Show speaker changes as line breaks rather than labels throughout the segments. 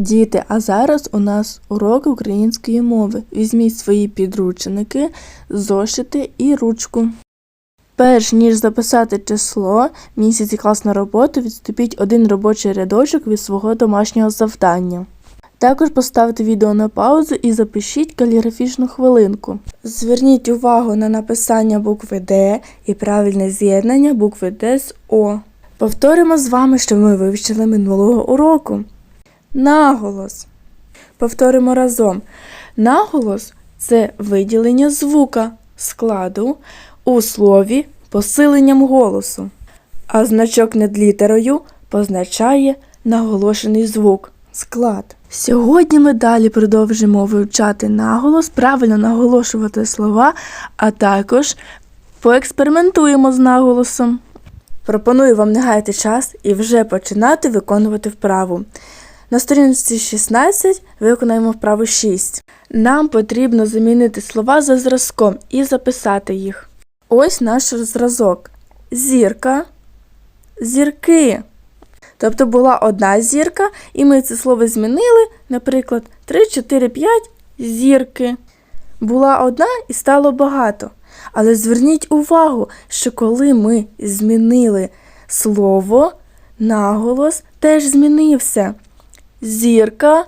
Діти, а зараз у нас урок української мови. Візьміть свої підручники, зошити і ручку. Перш ніж записати число, місяць і класну роботу, відступіть один робочий рядочок від свого домашнього завдання. Також поставте відео на паузу і запишіть каліграфічну хвилинку. Зверніть увагу на написання букви Д і правильне з'єднання букви Д з О. Повторимо з вами, що ми вивчили минулого уроку. Наголос. Повторимо разом. Наголос це виділення звука складу у слові посиленням голосу, а значок над літерою позначає наголошений звук склад. Сьогодні ми далі продовжимо вивчати наголос, правильно наголошувати слова, а також поекспериментуємо з наголосом. Пропоную вам не гаяти час і вже починати виконувати вправу. На сторінці 16 виконаємо вправу 6. Нам потрібно замінити слова за зразком і записати їх. Ось наш зразок. Зірка, зірки. Тобто була одна зірка, і ми це слово змінили, наприклад, 3, 4, 5 зірки. Була одна і стало багато. Але зверніть увагу, що коли ми змінили слово, наголос теж змінився. Зірка,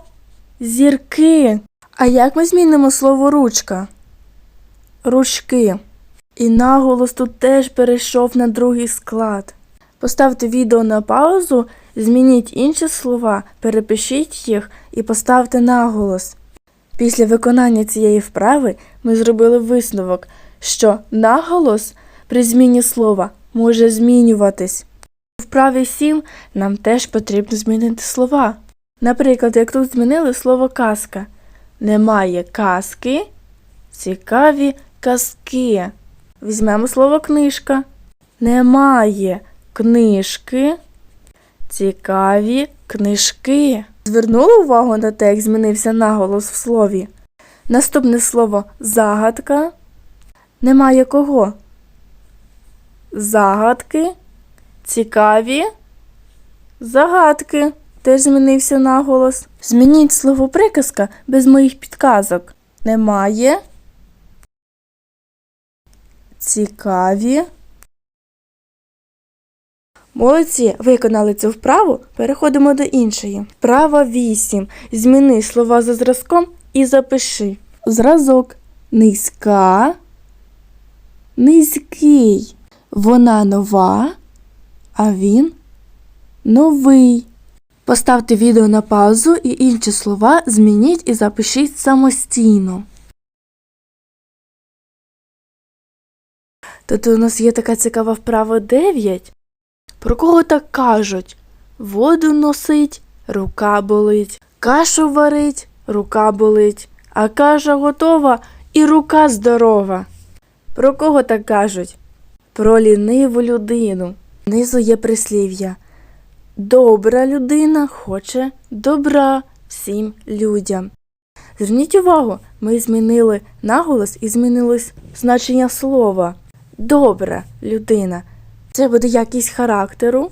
зірки. А як ми змінимо слово ручка? Ручки. І наголос тут теж перейшов на другий склад. Поставте відео на паузу, змініть інші слова, перепишіть їх і поставте наголос. Після виконання цієї вправи ми зробили висновок, що наголос при зміні слова може змінюватись. У вправі 7 нам теж потрібно змінити слова. Наприклад, як тут змінили слово казка. Немає казки, цікаві казки. Візьмемо слово книжка. Немає книжки, цікаві книжки. Звернули увагу на те, як змінився наголос в слові. Наступне слово загадка. Немає кого? Загадки, цікаві, загадки. Теж змінився наголос. Змініть слово приказка без моїх підказок. Немає. Цікаві. Молодці, виконали цю вправу. Переходимо до іншої. Вправа 8. Зміни слова за зразком і запиши. Зразок низька, низький. Вона нова, а він новий. Поставте відео на паузу і інші слова змініть і запишіть самостійно. Тут у нас є така цікава вправа 9. Про кого так кажуть? Воду носить, рука болить, кашу варить, рука болить, а каша готова і рука здорова. Про кого так кажуть? Про ліниву людину. Внизу є прислів'я. Добра людина хоче добра всім людям. Зверніть увагу, ми змінили наголос і змінилось значення слова. Добра людина. Це буде якість характеру,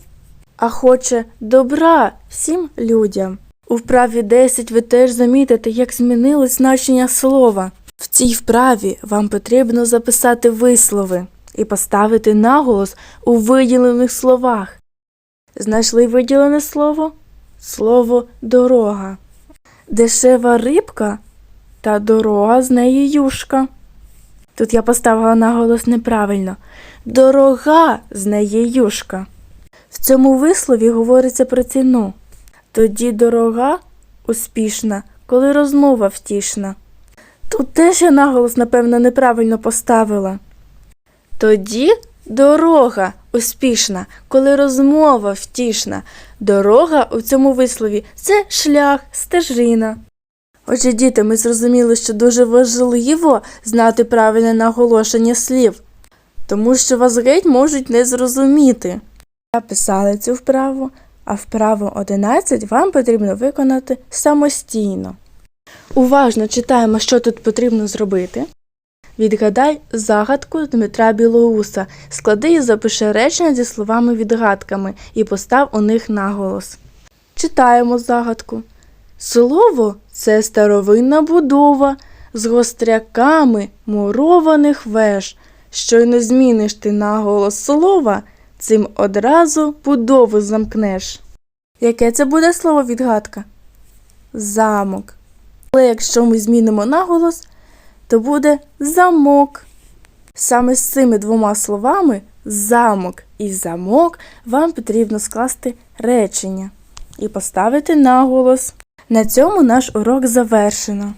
а хоче добра всім людям. У вправі 10 ви теж замітите, як змінилось значення слова. В цій вправі вам потрібно записати вислови і поставити наголос у виділених словах. Знайшли виділене слово? Слово дорога. Дешева рибка та дорога з неї юшка. Тут я поставила наголос неправильно. Дорога з неї юшка. В цьому вислові говориться про ціну. Тоді дорога успішна, коли розмова втішна. Тут теж я наголос, напевно, неправильно поставила. Тоді дорога успішна, коли розмова втішна. Дорога у цьому вислові це шлях, стежина. Отже, діти, ми зрозуміли, що дуже важливо знати правильне наголошення слів, тому що вас геть можуть не зрозуміти. Записали цю вправу, а вправу 11 вам потрібно виконати самостійно. Уважно читаємо, що тут потрібно зробити. Відгадай загадку Дмитра Білоуса. Склади і запиши речення зі словами відгадками і постав у них наголос. Читаємо загадку. Слово це старовинна будова з гостряками мурованих веж. Щойно зміниш ти наголос слова, цим одразу будову замкнеш. Яке це буде слово відгадка? Замок. Але якщо ми змінимо наголос, то буде замок. Саме з цими двома словами замок і замок вам потрібно скласти речення і поставити наголос. На цьому наш урок завершено.